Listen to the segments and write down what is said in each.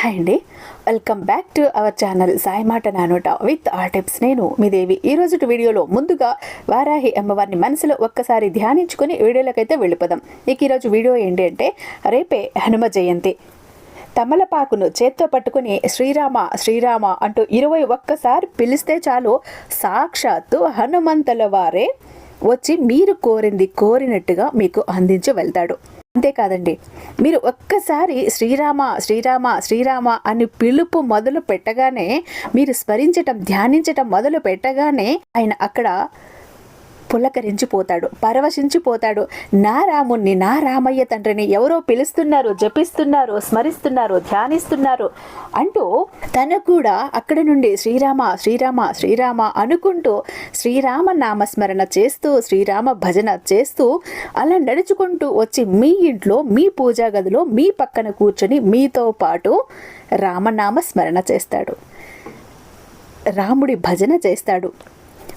Hi అండి. Welcome back to our channel Sai మాట నానోట విత్ ఆ టిప్స్ నేను మీ దేవి. ఈ రోజు వీడియోలో ముందుగా వారాహి అమ్మవారిని మనసులో ఒక్కసారి ధ్యానించుకుని వీడియోలకైతే వెళ్ళిపోదాం. ఇక ఈరోజు వీడియో ఏంటి అంటే రేపే హనుమ జయంతి. తమలపాకును చేత్తో పట్టుకుని శ్రీరామ శ్రీరామ అంటూ ఇరవై ఒక్కసారి పిలిస్తే చాలు సాక్షాత్తు హనుమంతుల వారే వచ్చి మీరు కోరింది కోరినట్టుగా మీకు అందించి వెళ్తాడు. అంతేకాదండి మీరు ఒక్కసారి శ్రీరామ శ్రీరామ శ్రీరామ అని పిలుపు మొదలు పెట్టగానే మీరు స్మరించటం ధ్యానించటం మొదలు పెట్టగానే ఆయన అక్కడ పులకరించిపోతాడు పరవశించిపోతాడు. నా రాముణ్ణి నా రామయ్య తండ్రిని ఎవరో పిలుస్తున్నారు జపిస్తున్నారు స్మరిస్తున్నారు ధ్యానిస్తున్నారు అంటూ తనకు కూడా అక్కడ నుండి శ్రీరామ శ్రీరామ శ్రీరామ అనుకుంటూ శ్రీరామ నామస్మరణ చేస్తూ శ్రీరామ భజన చేస్తూ అలా నడుచుకుంటూ వచ్చి మీ ఇంట్లో మీ పూజా గదిలో మీ పక్కన కూర్చొని మీతో పాటు రామనామ స్మరణ చేస్తాడు. రాముడి భజన చేస్తాడు.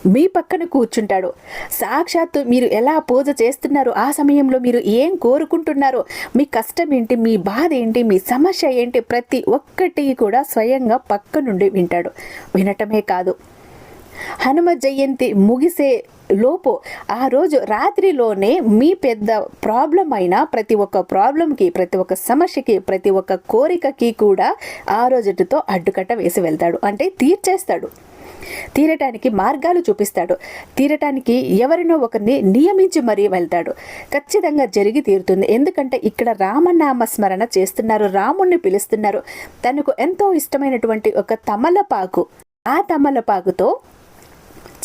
మీ పక్కన కూర్చుంటాడు. సాక్షాత్తు మీరు ఎలా పూజ చేస్తున్నారో ఆ సమయంలో మీరు ఏం కోరుకుంటున్నారో మీ కష్టం ఏంటి మీ బాధ ఏంటి మీ సమస్య ఏంటి ప్రతి ఒక్కటి కూడా స్వయంగా పక్క నుండి వింటాడు. వినటమే కాదు. హనుమ జయంతి ముగిసే లోపు ఆ రోజు రాత్రిలోనే మీ పెద్ద ప్రాబ్లం అయిన ప్రతి ఒక్క ప్రాబ్లంకి ప్రతి ఒక్క సమస్యకి ప్రతి ఒక్క కోరికకి కూడా ఆ రోజుతో అడ్డుకట్ట వేసి వెళ్తాడు. అంటే తీర్చేస్తాడు. తీరటానికి మార్గాలు చూపిస్తాడు. తీరటానికి ఎవరినో ఒకరిని నియమించి మరీ వెళ్తాడు. ఖచ్చితంగా జరిగి తీరుతుంది. ఎందుకంటే ఇక్కడ రామనామ స్మరణ చేస్తున్నారు. రాముణ్ణి పిలుస్తున్నారు. తనకు ఎంతో ఇష్టమైనటువంటి ఒక తమలపాకు. ఆ తమలపాకుతో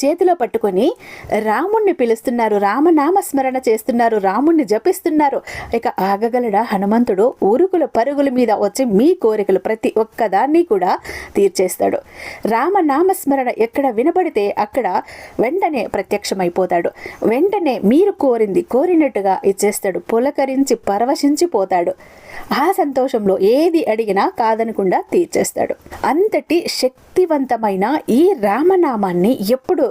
చేతిలో పట్టుకొని రాముణ్ణి పిలుస్తున్నారు. రామనామ స్మరణ చేస్తున్నారు. రాముణ్ణి జపిస్తున్నారు. ఇక ఆగగలడా? హనుమంతుడు ఊరుకుల పరుగుల మీద వచ్చి మీ కోరికలు ప్రతి ఒక్కదాన్ని కూడా తీర్చేస్తాడు. రామనామ స్మరణ ఎక్కడ వినబడితే అక్కడ వెంటనే ప్రత్యక్షమైపోతాడు. వెంటనే మీరు కోరింది కోరినట్టుగా ఇచ్చేస్తాడు. పులకరించి పరవశించిపోతాడు. ఆ సంతోషంలో ఏది అడిగినా కాదనకుండా తీర్చేస్తాడు. అంతటి శక్తివంతమైన ఈ రామనామాన్ని ఎప్పుడు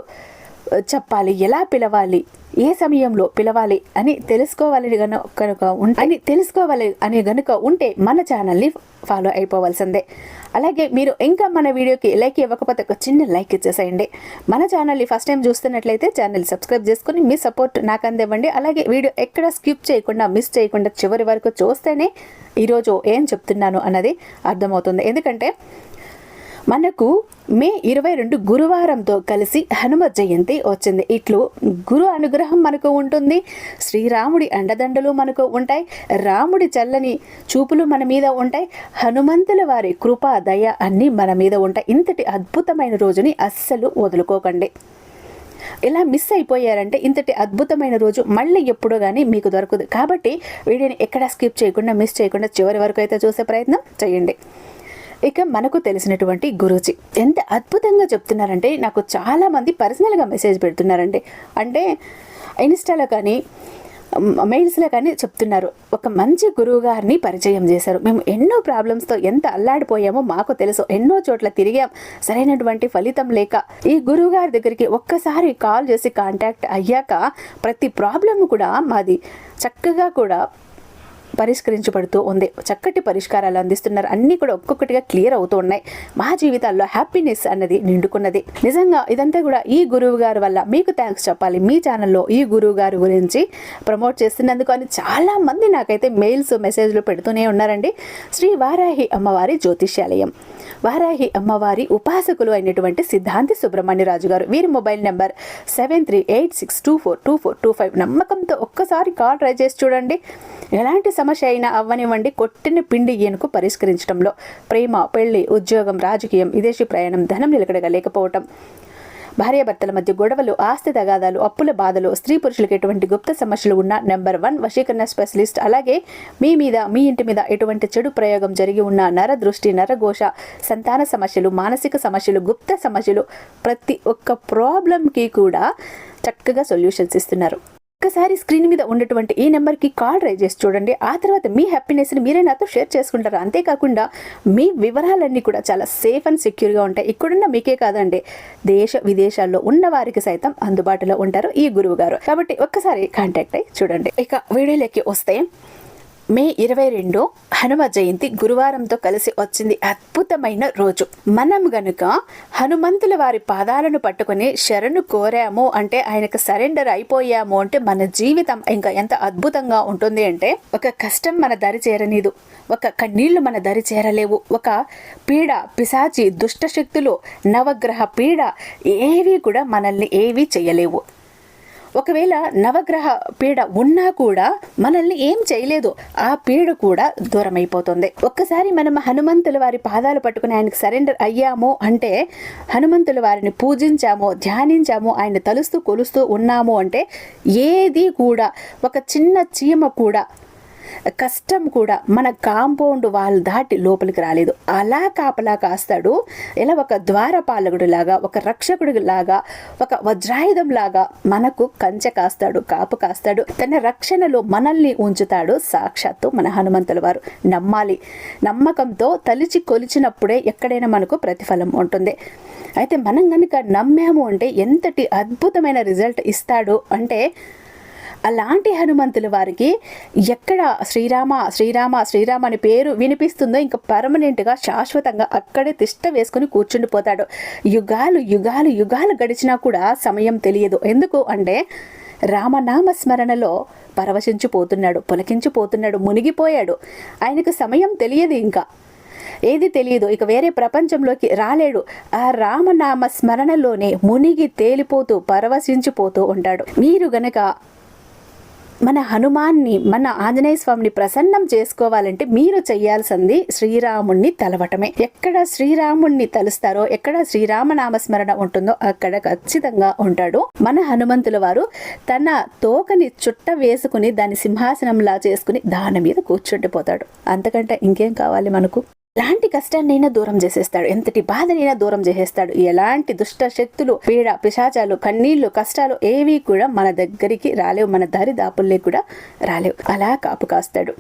చెప్పాలి ఎలా పిలవాలి ఏ సమయంలో పిలవాలి అని తెలుసుకోవాలి గను కనుక అని తెలుసుకోవాలి అని గనుక ఉంటే మన ఛానల్ని ఫాలో అయిపోవాల్సిందే. అలాగే మీరు ఇంకా మన వీడియోకి లైక్ ఇవ్వకపోతే ఒక చిన్న లైక్ ఇచ్చేసేయండి. మన ఛానల్ని ఫస్ట్ టైం చూస్తున్నట్లయితే ఛానల్ సబ్స్క్రైబ్ చేసుకుని మీ సపోర్ట్ నాకు అందివ్వండి. అలాగే వీడియో ఎక్కడ స్కిప్ చేయకుండా మిస్ చేయకుండా చివరి వరకు చూస్తేనే ఈరోజు ఏం చెప్తున్నాను అన్నది అర్థమవుతుంది. ఎందుకంటే మనకు మే ఇరవై రెండు గురువారంతో కలిసి హనుమ జయంతి వచ్చింది. ఇట్లు గురు అనుగ్రహం మనకు ఉంటుంది శ్రీరాముడి అండదండలు మనకు ఉంటాయి రాముడి చల్లని చూపులు మన మీద ఉంటాయి హనుమంతుల వారి కృపా దయ అన్నీ మన మీద ఉంటాయి. ఇంతటి అద్భుతమైన రోజుని అస్సలు వదులుకోకండి. ఇలా మిస్ అయిపోయారంటే ఇంతటి అద్భుతమైన రోజు మళ్ళీ ఎప్పుడో కానీ మీకు దొరకదు. కాబట్టి వీడియోని ఎక్కడా స్కిప్ చేయకుండా మిస్ చేయకుండా చివరి వరకు అయితే చూసే ప్రయత్నం చేయండి. ఇక మనకు తెలిసినటువంటి గురూజీ. ఎంత అద్భుతంగా చెప్తున్నారంటే నాకు చాలా మంది పర్సనల్గా మెసేజ్ పెడుతున్నారండి. అంటే ఇన్స్టాలో కానీ మెయిల్స్లో కానీ చెప్తున్నారు. ఒక మంచి గురువు గారిని పరిచయం చేశారు. మేము ఎన్నో ప్రాబ్లమ్స్తో ఎంత అల్లాడిపోయామో మాకు తెలుసు. ఎన్నో చోట్ల తిరిగాం. సరైనటువంటి ఫలితం లేక ఈ గురువు గారి దగ్గరికి ఒక్కసారి కాల్ చేసి కాంటాక్ట్ అయ్యాక ప్రతి ప్రాబ్లం కూడా మాది చక్కగా కూడా పరిష్కరించబడుతూ ఉంది. చక్కటి పరిష్కారాలు అందిస్తున్నారు. అన్నీ కూడా ఒక్కొక్కటిగా క్లియర్ అవుతూ ఉన్నాయి. మా జీవితాల్లో హ్యాపీనెస్ అన్నది నిండుకున్నది. నిజంగా ఇదంతా కూడా ఈ గురువు గారు వల్ల మీకు థ్యాంక్స్ చెప్పాలి. మీ ఛానల్లో ఈ గురువు గారి గురించి ప్రమోట్ చేస్తున్నందుకు అని చాలా మంది నాకైతే మెయిల్స్ మెసేజ్లు పెడుతూనే ఉన్నారండి. శ్రీ వారాహి అమ్మవారి జ్యోతిష్యాలయం. వారాహి అమ్మవారి ఉపాసకులు అయినటువంటి సిద్ధాంతి సుబ్రహ్మణ్యరాజు గారు వీరి mobile number seven three eight six two four two four two five నమ్మకంతో ఒక్కసారి కాల్ ట్రై చేసి చూడండి. ఎలాంటి సమస్య అయినా అవ్వనివ్వండి. కొట్టిన పిండి ఈయనకు పరిష్కరించడంలో ప్రేమ పెళ్ళి ఉద్యోగం రాజకీయం విదేశీ ప్రయాణం ధనం నిలకడగా లేకపోవటం. భార్యాభర్తల మధ్య గొడవలు ఆస్తి తగాదాలు అప్పుల బాధలు స్త్రీ పురుషులకు ఎటువంటి గుప్త సమస్యలు ఉన్న నెంబర్ వన్ వశీకరణ స్పెషలిస్ట్. అలాగే మీ మీద మీ ఇంటి మీద ఎటువంటి చెడు ప్రయోగం జరిగి ఉన్న నర దృష్టి నరఘోష సంతాన సమస్యలు మానసిక సమస్యలు గుప్త సమస్యలు ప్రతి ఒక్క ప్రాబ్లంకి కూడా చక్కగా సొల్యూషన్స్ ఇస్తున్నారు. ఒక్కసారి స్క్రీన్ మీద ఉన్నటువంటి ఈ నెంబర్కి కాల్ ట్రై చేసి చూడండి. ఆ తర్వాత మీ హ్యాపీనెస్ని మీరే నాతో షేర్ చేసుకుంటారు. అంతేకాకుండా మీ వివరాలన్నీ కూడా చాలా సేఫ్ అండ్ సెక్యూర్గా ఉంటాయి. ఇక్కడున్న మీకే కాదండి. దేశ విదేశాల్లో ఉన్న వారికి సైతం అందుబాటులో ఉంటారు ఈ గురువు గారు. కాబట్టి ఒక్కసారి కాంటాక్ట్ అయ్యి చూడండి. ఇక వీడియోలోకి వస్తే మే ఇరవై రెండు హనుమ జయంతి గురువారంతో కలిసి వచ్చింది అద్భుతమైన రోజు. మనం గనుక హనుమంతుల వారి పాదాలను పట్టుకొని శరణు కోరాము అంటే ఆయనకు సరెండర్ అయిపోయాము అంటే మన జీవితం ఇంకా ఎంత అద్భుతంగా ఉంటుంది అంటే ఒక కష్టం మన దరి చేరనీదు. ఒక కన్నీళ్ళు మన దరి చేరలేవు. ఒక పీడ పిశాచి దుష్ట శక్తులు నవగ్రహ పీడ ఏవి కూడా మనల్ని ఏవి చేయలేవు. ఒకవేళ నవగ్రహ పీడ ఉన్నా కూడా మనల్ని ఏం చేయలేదు. ఆ పీడ కూడా దూరం అయిపోతుంది ఒక్కసారి మనం హనుమంతుల వారి పాదాలు పట్టుకుని ఆయనకు సరెండర్ అయ్యాము అంటే హనుమంతుల వారిని పూజించాము ధ్యానించాము ఆయన తలుస్తూ కొలుస్తూ ఉన్నాము అంటే ఏది కూడా ఒక చిన్న చీమ కూడా కష్టం కూడా మన కాంపౌండ్ వాళ్ళు దాటి లోపలికి రాలేదు. అలా కాపలా కాస్తాడు. ఇలా ఒక ద్వారపాలకుడు లాగా ఒక రక్షకుడు లాగా ఒక వజ్రాయుధం లాగా మనకు కంచె కాస్తాడు కాపు కాస్తాడు. తన రక్షణలో మనల్ని ఉంచుతాడు. సాక్షాత్తు మన హనుమంతుల వారు. నమ్మాలి. నమ్మకంతో తలిచి కొలిచినప్పుడే ఎక్కడైనా మనకు ప్రతిఫలం ఉంటుంది. అయితే మనం కనుక నమ్మాము అంటే ఎంతటి అద్భుతమైన రిజల్ట్ ఇస్తాడు అంటే అలాంటి హనుమంతుల వారికి ఎక్కడ శ్రీరామ శ్రీరామ శ్రీరామ అని పేరు వినిపిస్తుందో ఇంకా పర్మనెంట్గా శాశ్వతంగా అక్కడే తిష్ట వేసుకుని కూర్చుండిపోతాడు యుగాలు యుగాలు యుగాలు గడిచినా కూడా సమయం తెలియదు. ఎందుకు అంటే రామనామ స్మరణలో పరవశించిపోతున్నాడు పులకించిపోతున్నాడు మునిగిపోయాడు. ఆయనకు సమయం తెలియదు ఇంకా. ఏది తెలియదు? ఇక వేరే ప్రపంచంలోకి రాలేడు. ఆ రామనామ స్మరణలోనే మునిగి తేలిపోతూ పరవశించిపోతూ ఉంటాడు. మీరు గనక మన హనుమాన్ని మన ఆంజనేయ స్వామిని ప్రసన్నం చేసుకోవాలంటే మీరు చేయాల్సింది శ్రీరాముణ్ణి తలవటమే. ఎక్కడ శ్రీరాముణ్ణి తలుస్తారో ఎక్కడ శ్రీరామనామస్మరణ ఉంటుందో అక్కడ ఖచ్చితంగా ఉంటాడు మన హనుమంతుల వారు. తన తోకని చుట్ట వేసుకుని దాని సింహాసనంలా చేసుకుని దాని మీద కూర్చుండిపోతాడు. అంతకంటే ఇంకేం కావాలి మనకు? ఎలాంటి కష్టాన్నైనా దూరం చేసేస్తాడు. ఎంతటి బాధనైనా దూరం చేసేస్తాడు. ఎలాంటి దుష్ట శక్తులు పీడ పిశాచాలు కన్నీళ్ళు కష్టాలు ఏవి కూడా మన దగ్గరికి రాలేవు. మన దారి దాపుల్లే కూడా రాలేవు. అలా కాపు కాస్తాడు.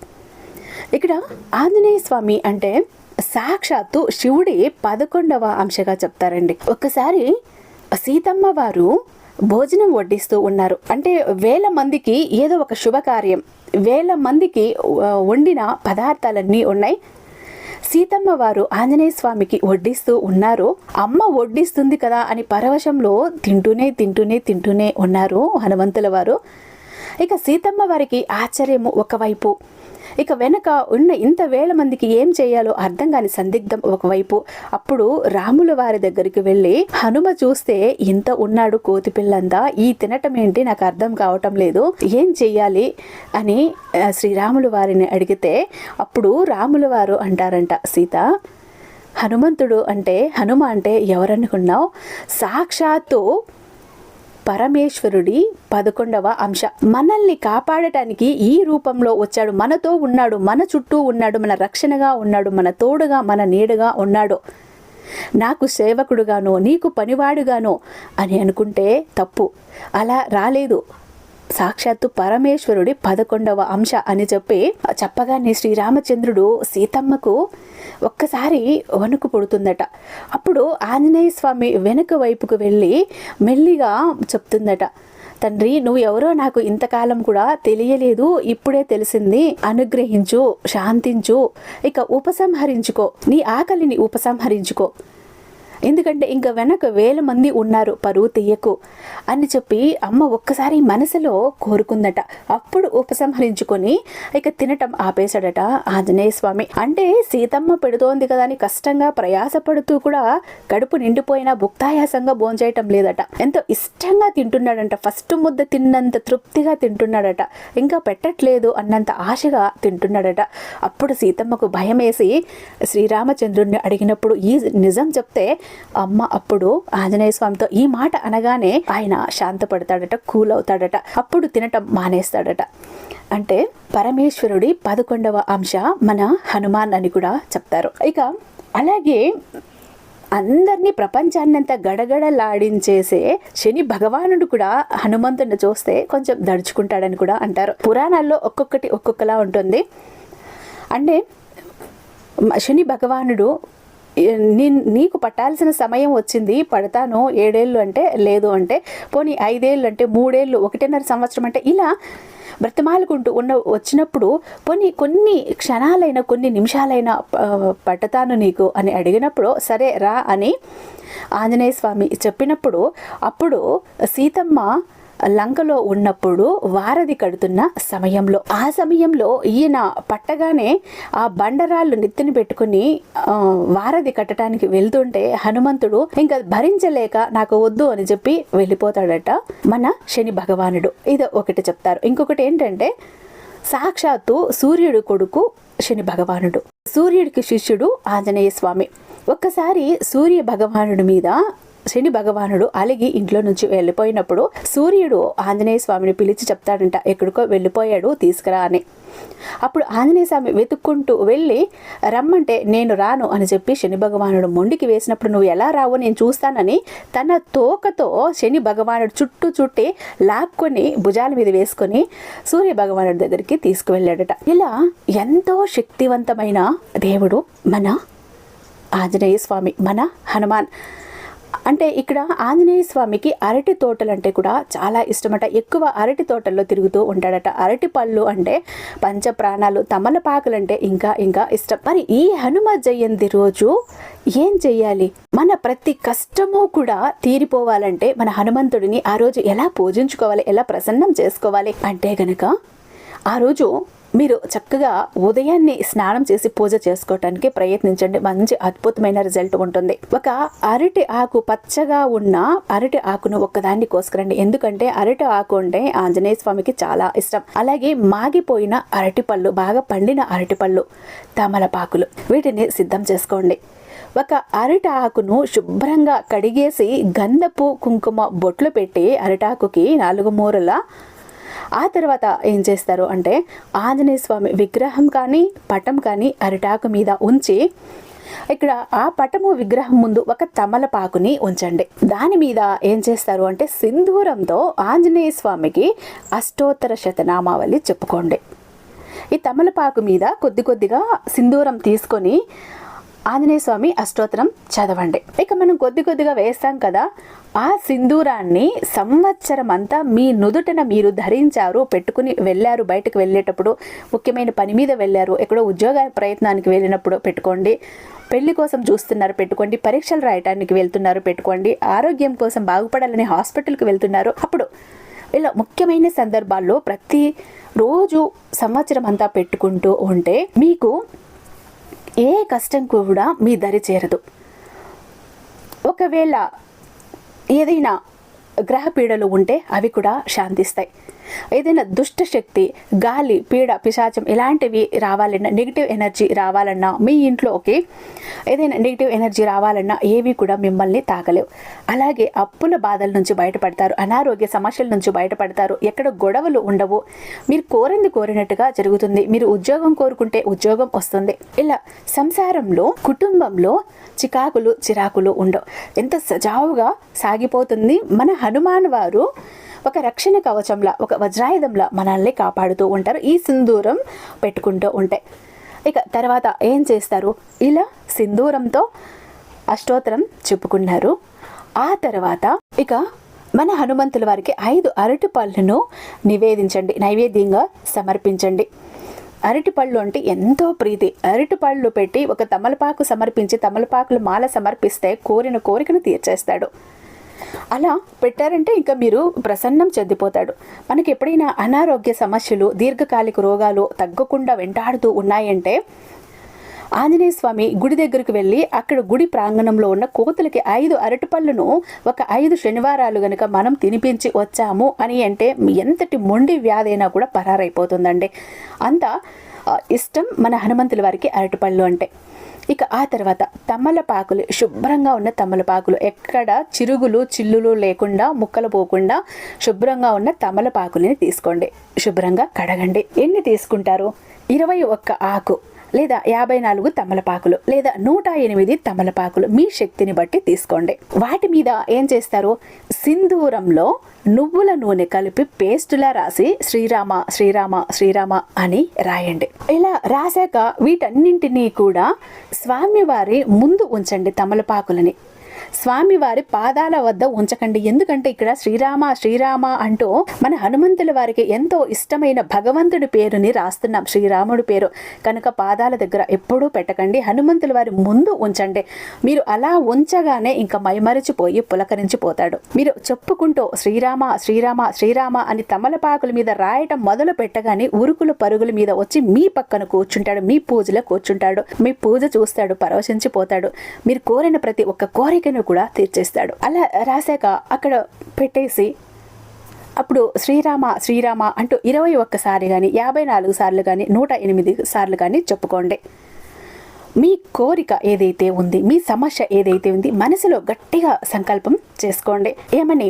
ఇక్కడ ఆంజనేయ స్వామి అంటే సాక్షాత్తు శివుడి పదకొండవ అంశగా చెప్తారండి. ఒక్కసారి సీతమ్మ వారు భోజనం వడ్డిస్తూ ఉన్నారు. అంటే వేల మందికి ఏదో ఒక శుభకార్యం. వేల మందికి వండిన పదార్థాలన్నీ ఉన్నాయి. సీతమ్మ వారు ఆంజనేయ స్వామికి వడ్డిస్తూ ఉన్నారు. అమ్మ వడ్డిస్తుంది కదా అని పరవశంలో తింటూనే తింటూనే తింటూనే ఉన్నారు హనుమంతుల వారు. ఇక సీతమ్మ వారికి ఆశ్చర్యము ఒకవైపు. ఇక వెనక ఉన్న ఇంత వేల మందికి ఏం చేయాలో అర్థం కాని సందిగ్ధం ఒకవైపు. అప్పుడు రాముల వారి దగ్గరికి వెళ్ళి హనుమ చూస్తే ఇంత ఉన్నాడు కోతి పిల్లంతా ఈ తినటం ఏంటి? నాకు అర్థం కావటం లేదు. ఏం చెయ్యాలి? అని శ్రీరాములు వారిని అడిగితే అప్పుడు రాముల వారు అంటారంట సీత హనుమంతుడు అంటే హనుమ అంటే ఎవరనుకున్నావు? సాక్షాత్తు పరమేశ్వరుడి పదకొండవ అంశ. మనల్ని కాపాడటానికి ఈ రూపంలో వచ్చాడు. మనతో ఉన్నాడు. మన చుట్టూ ఉన్నాడు. మన రక్షణగా ఉన్నాడు. మన తోడుగా మన నీడగా ఉన్నాడు. నాకు సేవకుడుగానో నీకు పనివాడుగానో అని అనుకుంటే తప్పు. అలా రాలేదు. సాక్షాత్తు పరమేశ్వరుడి పదకొండవ అంశ అని చెప్పి చెప్పగానే శ్రీరామచంద్రుడు సీతమ్మకు ఒక్కసారి వణుకు పుడుతుందట. అప్పుడు ఆంజనేయ స్వామి వెనుక వైపుకు వెళ్ళి మెల్లిగా చెప్తుందట. తండ్రి నువ్వు ఎవరో నాకు ఇంతకాలం కూడా తెలియలేదు ఇప్పుడే తెలిసింది. అనుగ్రహించు శాంతించు. ఇక ఉపసంహరించుకో. నీ ఆకలిని ఉపసంహరించుకో. ఎందుకంటే ఇంకా వెనక వేల మంది ఉన్నారు పరువు తీయకు అని చెప్పి అమ్మ ఒక్కసారి మనసులో కోరుకుందట. అప్పుడు ఉపసంహరించుకొని ఇక తినటం ఆపేశాడట ఆంజనేయ స్వామి. అంటే సీతమ్మ పెడుతోంది కదా అని కష్టంగా ప్రయాసపడుతూ కూడా కడుపు నిండిపోయిన భుక్తాయాసంగా భోంచేయటం లేదట. ఎంతో ఇష్టంగా తింటున్నాడంట. ఫస్ట్ ముద్ద తిన్నంత తృప్తిగా తింటున్నాడట. ఇంకా పెట్టట్లేదు అన్నంత ఆశగా తింటున్నాడట. అప్పుడు సీతమ్మకు భయం వేసి శ్రీరామచంద్రుడిని అడిగినప్పుడు ఈ నిజం చెప్తే అమ్మ అప్పుడు ఆంజనేయ స్వామితో ఈ మాట అనగానే ఆయన శాంతపడతాడట కూల్ అవుతాడట. అప్పుడు తినటం మానేస్తాడట. అంటే పరమేశ్వరుడి పదకొండవ అంశ మన హనుమాన్ అని కూడా చెప్తారు. ఇక అలాగే అందరినీ ప్రపంచాన్నంత గడగడలాడించేసే శని భగవానుడు కూడా హనుమంతుని చూస్తే కొంచెం దడుచుకుంటాడని కూడా అంటారు. పురాణాల్లో ఒక్కొక్కటి ఒక్కొక్కలా ఉంటుంది. అంటే శని భగవానుడు నీ నీకు పట్టాల్సిన సమయం వచ్చింది పడతాను ఏడేళ్ళు అంటే లేదు అంటే పోనీ ఐదేళ్ళు అంటే మూడేళ్ళు ఒకటిన్నర సంవత్సరం అంటే ఇలా బ్రతమాలుకుంటూ ఉన్న వచ్చినప్పుడు పోనీ కొన్ని క్షణాలైనా కొన్ని నిమిషాలైనా పట్టతాను నీకు అని అడిగినప్పుడు సరే రా అని ఆంజనేయ స్వామి చెప్పినప్పుడు అప్పుడు సీతమ్మ లంకలో ఉన్నప్పుడు వారధి కడుతున్న సమయంలో ఆ సమయంలో ఈయన పట్టగానే ఆ బండరాళ్ళు నెత్తిన పెట్టుకుని వారధి కట్టడానికి వెళ్తుంటే హనుమంతుడు ఇంకా భరించలేక నాకు వద్దు అని చెప్పి వెళ్ళిపోతాడట మన శని భగవానుడు. ఇది ఒకటి చెప్తారు. ఇంకొకటి ఏంటంటే సాక్షాత్తు సూర్యుడు కొడుకు శని భగవానుడు. సూర్యుడికి శిష్యుడు ఆంజనేయ స్వామి. ఒక్కసారి సూర్య భగవానుడి మీద శని భగవానుడు అలిగి ఇంట్లో నుంచి వెళ్ళిపోయినప్పుడు సూర్యుడు ఆంజనేయ స్వామిని పిలిచి చెప్తాడంట ఎక్కడికో వెళ్ళిపోయాడు తీసుకురా అని. అప్పుడు ఆంజనేయ స్వామి వెతుక్కుంటూ వెళ్ళి రమ్మంటే నేను రాను అని చెప్పి శని భగవానుడు మొండికి వేసినప్పుడు నువ్వు ఎలా రావో నేను చూస్తానని తన తోకతో శని భగవానుడు చుట్టూ చుట్టి లాక్కొని భుజాల మీద వేసుకొని సూర్య భగవానుడి దగ్గరికి తీసుకువెళ్ళాడట. ఇలా ఎంతో శక్తివంతమైన దేవుడు మన ఆంజనేయ స్వామి మన హనుమాన్. అంటే ఇక్కడ ఆంజనేయ స్వామికి అరటి తోటలు అంటే కూడా చాలా ఇష్టమట. ఎక్కువ అరటి తోటల్లో తిరుగుతూ ఉంటాడట. అరటి పళ్ళు అంటే పంచ ప్రాణాలు తమలపాకులు అంటే ఇంకా ఇంకా ఇష్టం. మరి ఈ హనుమ జయంతి రోజు ఏం చెయ్యాలి? మన ప్రతి కష్టము కూడా తీరిపోవాలంటే మన హనుమంతుడిని ఆ రోజు ఎలా పూజించుకోవాలి? ఎలా ప్రసన్నం చేసుకోవాలి? అంటే గనక ఆ రోజు మీరు చక్కగా ఉదయాన్నే స్నానం చేసి పూజ చేసుకోవటానికి ప్రయత్నించండి. మంచి అద్భుతమైన రిజల్ట్ ఉంటుంది. ఒక అరటి ఆకు పచ్చగా ఉన్న అరటి ఆకును ఒక్కదాన్ని కోసుకురండి. ఎందుకంటే అరటి ఆకు అంటే ఆంజనేయ స్వామికి చాలా ఇష్టం. అలాగే మాగిపోయిన అరటి పళ్ళు బాగా పండిన అరటి పళ్ళు తమలపాకులు వీటిని సిద్ధం చేసుకోండి. ఒక అరటి ఆకును శుభ్రంగా కడిగేసి గంధపు కుంకుమ బొట్లు పెట్టి అరటాకుకి నాలుగు మూరల ఆ తర్వాత ఏం చేస్తారు అంటే ఆంజనేయ స్వామి విగ్రహం కానీ పటం కానీ అరిటాకు మీద ఉంచి ఇక్కడ ఆ పటము విగ్రహం ముందు ఒక తమలపాకుని ఉంచండి. దాని మీద ఏం చేస్తారు అంటే సింధూరంతో ఆంజనేయ స్వామికి అష్టోత్తర శతనామావళి చెప్పుకోండి. ఈ తమలపాకు మీద కొద్ది కొద్దిగా సింధూరం తీసుకొని ఆంజనేయ స్వామి అష్టోత్తరం చదవండి. ఇక మనం కొద్ది కొద్దిగా వేస్తాం కదా ఆ సింధూరాన్ని సంవత్సరం అంతా మీ నుదుటన మీరు ధరించారు పెట్టుకుని వెళ్ళారు బయటకు వెళ్ళేటప్పుడు ముఖ్యమైన పని మీద వెళ్ళారు ఎక్కడో ఉద్యోగ ప్రయత్నానికి వెళ్ళినప్పుడు పెట్టుకోండి పెళ్ళి కోసం చూస్తున్నారు పెట్టుకోండి పరీక్షలు రాయటానికి వెళ్తున్నారు పెట్టుకోండి ఆరోగ్యం కోసం బాగుపడాలని హాస్పిటల్కి వెళ్తున్నారు. అప్పుడు ఇలా ముఖ్యమైన సందర్భాల్లో ప్రతి రోజు సంవత్సరం అంతా పెట్టుకుంటూ ఉంటే మీకు ఏ కష్టం కూడా మీ దరి చేరదు. ఒకవేళ ఏదైనా గ్రహ పీడలు ఉంటే అవి కూడా శాంతిస్తాయి. ఏదైనా దుష్ట శక్తి గాలి పీడ పిశాచం ఇలాంటివి రావాలన్నా నెగిటివ్ ఎనర్జీ రావాలన్నా మీ ఇంట్లోకి ఏదైనా నెగిటివ్ ఎనర్జీ రావాలన్నా ఏవి కూడా మిమ్మల్ని తాకలేవు. అలాగే అప్పుల బాధల నుంచి బయటపడతారు అనారోగ్య సమస్యల నుంచి బయటపడతారు ఎక్కడ గొడవలు ఉండవు. మీరు కోరింది కోరినట్టుగా జరుగుతుంది. మీరు ఉద్యోగం కోరుకుంటే ఉద్యోగం వస్తుంది. ఇలా సంసారంలో కుటుంబంలో చికాకులు చిరాకులు ఉండవు. ఎంత సజావుగా సాగిపోతుంది. మన హనుమాన్ వారు ఒక రక్షణ కవచంలా ఒక వజ్రాయుధంలా మనల్ని కాపాడుతూ ఉంటారు. ఈ సింధూరం పెట్టుకుంటూ ఉంటాయి ఇక తర్వాత ఏం చేస్తారు? ఇలా సింధూరంతో అష్టోత్తరం చెప్పుకున్నారు. ఆ తర్వాత ఇక మన హనుమంతుల వారికి ఐదు అరటి పళ్ళను నివేదించండి. నైవేద్యంగా సమర్పించండి. అరటిపళ్ళు అంటే ఎంతో ప్రీతి. అరటిపళ్ళు పెట్టి ఒక తమలపాకు సమర్పించి తమలపాకులు మాల సమర్పిస్తే కోరిన కోరికను తీర్చేస్తాడు. అలా పెట్టారంటే ఇంకా మీరు ప్రసన్నం చెందిపోతాడు. మనకి ఎప్పుడైనా అనారోగ్య సమస్యలు దీర్ఘకాలిక రోగాలు తగ్గకుండా వెంటాడుతూ ఉన్నాయంటే ఆంజనేయ స్వామి గుడి దగ్గరికి వెళ్ళి అక్కడ గుడి ప్రాంగణంలో ఉన్న కోతులకి ఐదు అరటిపళ్ళను ఒక ఐదు శనివారాలు గనుక మనం తినిపించి వచ్చాము అని అంటే ఎంతటి మొండి వ్యాధి అయినా కూడా పరారైపోతుందండి. అంత ఇష్టం మన హనుమంతుల వారికి అరటిపళ్ళు అంటే. ఇక ఆ తర్వాత తమలపాకులు శుభ్రంగా ఉన్న తమలపాకులు ఎక్కడ చిరుగులు చిల్లులు లేకుండా ముక్కలు పోకుండా శుభ్రంగా ఉన్న తమలపాకులని తీసుకోండి. శుభ్రంగా కడగండి. ఎన్ని తీసుకుంటారు? ఇరవై ఒక్క ఆకు. లేదా యాభై నాలుగు తమలపాకులు లేదా నూట ఎనిమిది తమలపాకులు మీ శక్తిని బట్టి తీసుకోండి. వాటి మీద ఏం చేస్తారు? సింధూరంలో నువ్వుల నూనె కలిపి పేస్టులా రాసి శ్రీరామ శ్రీరామ శ్రీరామ అని రాయండి. ఇలా రాశాక వీటన్నింటినీ కూడా స్వామివారి ముందు ఉంచండి తమలపాకులని. స్వామివారి పాదాల వద్ద ఉంచకండి. ఎందుకంటే ఇక్కడ శ్రీరామ శ్రీరామ అంటూ మన హనుమంతుల వారికి ఎంతో ఇష్టమైన భగవంతుడి పేరుని రాస్తున్నాం. శ్రీరాముడి పేరు. కనుక పాదాల దగ్గర ఎప్పుడూ పెట్టకండి. హనుమంతుల వారి ముందు ఉంచండి. మీరు అలా ఉంచగానే ఇంకా మైమరిచిపోయి పులకరించిపోతాడు. మీరు చెప్పుకుంటూ శ్రీరామ శ్రీరామ శ్రీరామ అని తమలపాకుల మీద రాయటం మొదలు పెట్టగానే ఉరుకులు పరుగుల మీద వచ్చి మీ పక్కన కూర్చుంటాడు. మీ పూజలో కూర్చుంటాడు. మీ పూజ చూస్తాడు. పరవశించిపోతాడు. మీరు కోరిన ప్రతి ఒక్క కోరికను కూడా తీర్చేస్తాడు. అలా రాశాక అక్కడ పెట్టేసి అప్పుడు శ్రీరామ శ్రీరామ అంటూ ఇరవై ఒక్కసారి కానీ యాభై నాలుగు సార్లు కానీ నూట ఎనిమిది సార్లు కానీ చెప్పుకోండి. మీ కోరిక ఏదైతే ఉంది మీ సమస్య ఏదైతే ఉంది మనసులో గట్టిగా సంకల్పం చేసుకోండి. ఏమని?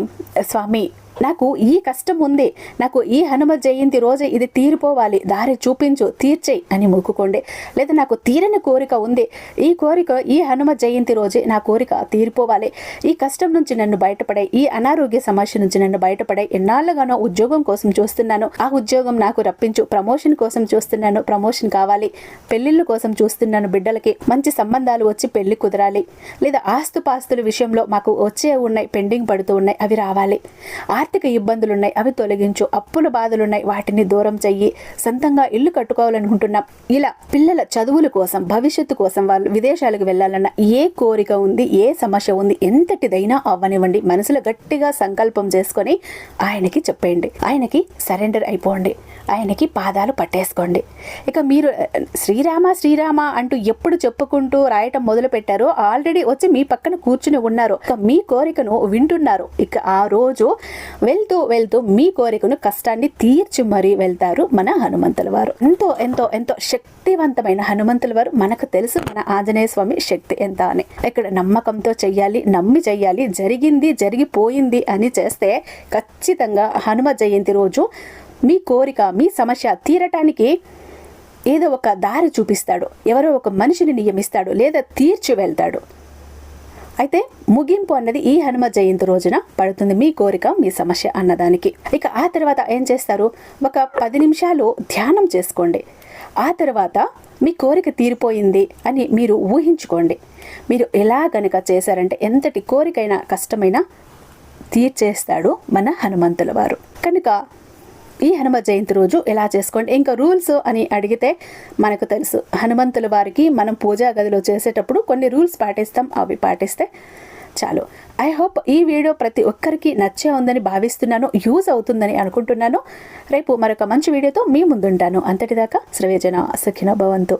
స్వామి నాకు ఈ కష్టం ఉంది నాకు ఈ హనుమ జయంతి రోజు ఇది తీరిపోవాలి దారి చూపించు తీర్చేయి అని మొక్కుకోండి. లేదా నాకు తీరని కోరిక ఉంది ఈ కోరిక ఈ హనుమ జయంతి రోజే నా కోరిక తీరిపోవాలి. ఈ కష్టం నుంచి నన్ను బయటపడే ఈ అనారోగ్య సమస్య నుంచి నన్ను బయటపడే ఎన్నాళ్ళుగానో ఉద్యోగం కోసం చూస్తున్నాను. ఆ ఉద్యోగం నాకు రప్పించు ప్రమోషన్ కోసం చూస్తున్నాను ప్రమోషన్ కావాలి. పెళ్ళిళ్ళ కోసం చూస్తున్నాను బిడ్డలకి మంచి సంబంధాలు వచ్చి పెళ్ళి కుదరాలి. లేదా ఆస్తుపాస్తుల విషయంలో మాకు వచ్చే ఉన్నాయి పెండింగ్ పడుతూ ఉన్నాయి అవి రావాలి. ఆర్థిక ఇబ్బందులున్నాయి అవి తొలగించు. అప్పుల బాధలున్నాయి వాటిని దూరం చెయ్యి. సొంతంగా ఇల్లు కట్టుకోవాలనుకుంటున్నాం. ఇలా పిల్లల చదువుల కోసం భవిష్యత్తు కోసం వాళ్ళు విదేశాలకు వెళ్ళాలన్న ఏ కోరిక ఉంది ఏ సమస్య ఉంది ఎంతటిదైనా అవ్వనివ్వండి మనసులో గట్టిగా సంకల్పం చేసుకొని ఆయనకి చెప్పేయండి. ఆయనకి సరెండర్ అయిపోండి. ఆయనకి పాదాలు పట్టేసుకోండి. ఇక మీరు శ్రీరామ శ్రీరామ అంటూ ఎప్పుడు చెప్పుకుంటూ రాయటం మొదలు పెట్టారో ఆల్రెడీ వచ్చి మీ పక్కన కూర్చుని ఉన్నారు. ఇక మీ కోరికను వింటున్నారు. ఇక ఆ రోజు వెళ్తూ వెళ్తూ మీ కోరికను కష్టాన్ని తీర్చి మరీ వెళ్తారు మన హనుమంతుల వారు. ఎంతో ఎంతో ఎంతో శక్తివంతమైన హనుమంతుల వారు. మనకు తెలుసు మన ఆంజనేయ స్వామి శక్తి ఎంత అని. ఇక్కడ నమ్మకంతో చెయ్యాలి నమ్మి చెయ్యాలి జరిగింది జరిగిపోయింది అని చేస్తే ఖచ్చితంగా హనుమ జయంతి రోజు మీ కోరిక మీ సమస్య తీరటానికి ఏదో ఒక దారి చూపిస్తాడు. ఎవరో ఒక మనిషిని నియమిస్తాడు లేదా తీర్చి వెళ్తాడు. అయితే ముగింపు అన్నది ఈ హనుమ జయంతి రోజున పడుతుంది. మీ కోరిక మీ సమస్య అన్నదానికి. ఇక ఆ తర్వాత ఏం చేస్తారు? ఒక పది నిమిషాలు ధ్యానం చేసుకోండి. ఆ తర్వాత మీ కోరిక తీరిపోయింది అని మీరు ఊహించుకోండి. మీరు ఎలా గనుక చేశారంటే ఎంతటి కోరికైనా కష్టమైనా తీర్చేస్తాడు మన హనుమంతుల వారు. కనుక ఈ హనుమ జయంతి రోజు ఎలా చేసుకోండి? ఇంకా రూల్స్ అని అడిగితే మనకు తెలుసు. హనుమంతుల వారికి మనం పూజా గదిలో చేసేటప్పుడు కొన్ని రూల్స్ పాటిస్తాం. అవి పాటిస్తే చాలు. ఐ హోప్ ఈ వీడియో ప్రతి ఒక్కరికి నచ్చే ఉందని భావిస్తున్నాను. యూజ్ అవుతుందని అనుకుంటున్నాను. రేపు మరొక మంచి వీడియోతో మీ ముందుంటాను. అంతటిదాకా శ్రవేజన సుఖిన భవంతు.